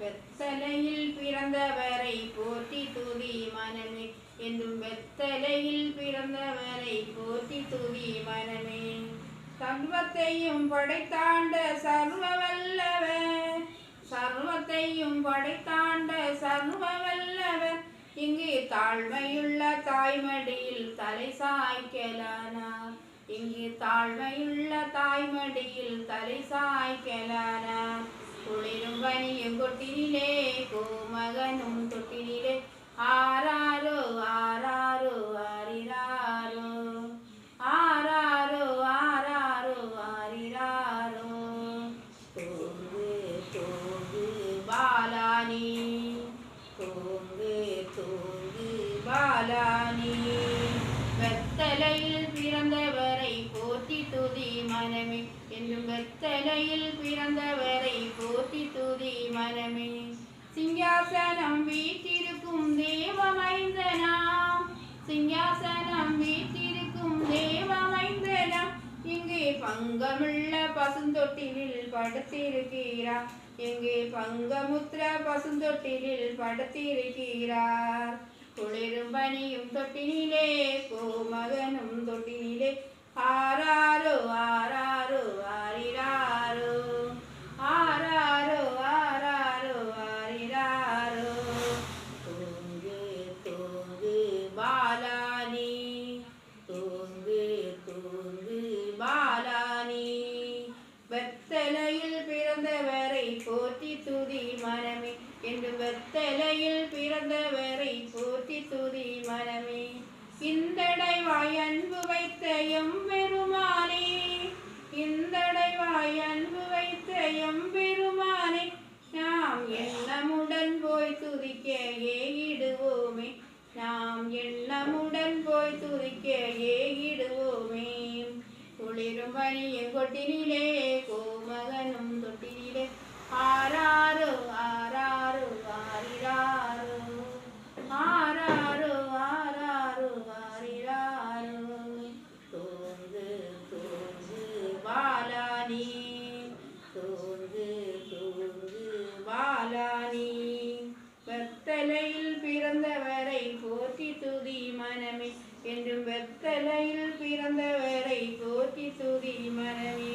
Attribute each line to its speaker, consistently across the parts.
Speaker 1: வெத்தலையில் பிறந்தவரை போற்றி துதி மனமே என்றும் வெத்தலையில் பிறந்தவரை போற்றி துதி மனமே. சர்வத்தையும் படைத்தாண்ட சர்வ வல்லவர் சர்வத்தையும் படைத்தாண்ட சர்வ வல்லவர் இங்கு தாழ்மையுள்ள தாய்மடியில் தலை சாய்க்கலானார். இங்கு தாழ்மையுள்ள தாய்மடியில் தலை சாய்க்கலானார். குளிரும் பனியும் கொட்டினிலே கோமகனும் தொட்டினிலே. ஆராரோ ஆராரோ ஆரிராரோ. ஆராரோ ஆராரோ ஆரிராரோ. தூங்கு தோங்கு பாலானி. தூங்கு தோங்கு பாலானி. வெத்தலை மனமே என்றும் வெத்தலையில் பிறந்தவரை போற்றி துதி மனமே. சிங்காசனம் வீட்டிருக்கும் தேவமைந்தனாம். சிங்காசனம் வீட்டிருக்கும் தேவமைந்தனாம். இங்கே பங்கமுள்ள பசுந்தொட்டிலில் படுத்திருக்கிறார்? எங்கே பங்கமுத்திர பசுந்தொட்டிலில் படுத்திருக்கிறார்? குளிரும் பனியும் தொட்டினிலே கோமகனும் தொட்டினிலே ஆராரோ போற்றி துதி மனமே. என்று வெத்தலையில் பிறந்தவரை போற்றி துதி மனமே. இந்தடைவாய் அன்பு வைத்த எம்பெருமானே. இந்தடைவாய் அன்பு வைத்த எம்பெருமானே. நாம் எண்ணமுடன் போய் துதிக்க ஏகிடுவோமே நாம் எண்ணமுடன் போய் துதிக்க ஏகிடுவோமே குளிரும் பனியும் கொட்டினிலே வாலானி தூங்கு தூங்கு வாலானி. வெத்தலையில் பிறந்தவரை போற்றி துதி மனமே என்றும் வெத்தலையில் பிறந்தவரை போற்றி துதி மனமே.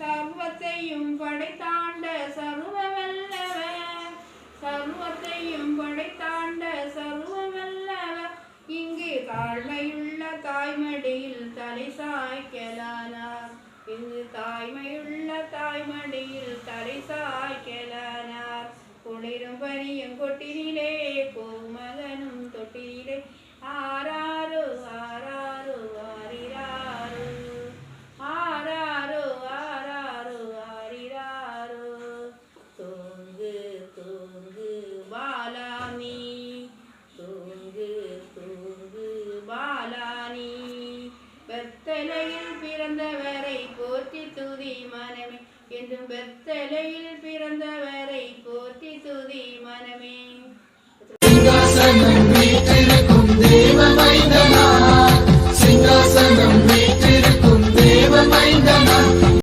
Speaker 1: சர்வத்தையும் படைத்தாண்ட சர்வ வல்லவர் சர்வத்தையும் படைத்தாண்ட சர்வ வல்லவர் இங்கு தாழ்மையுள்ள தாய்மடியில் தலை சாய்க்கலானார். இங்கு தாய்மையுள்ள தாய்மடியில் தலை சாய்க்கலானார் என்றும் வெத்தலையில் பிறந்தவரை போற்றி துதி மனமே.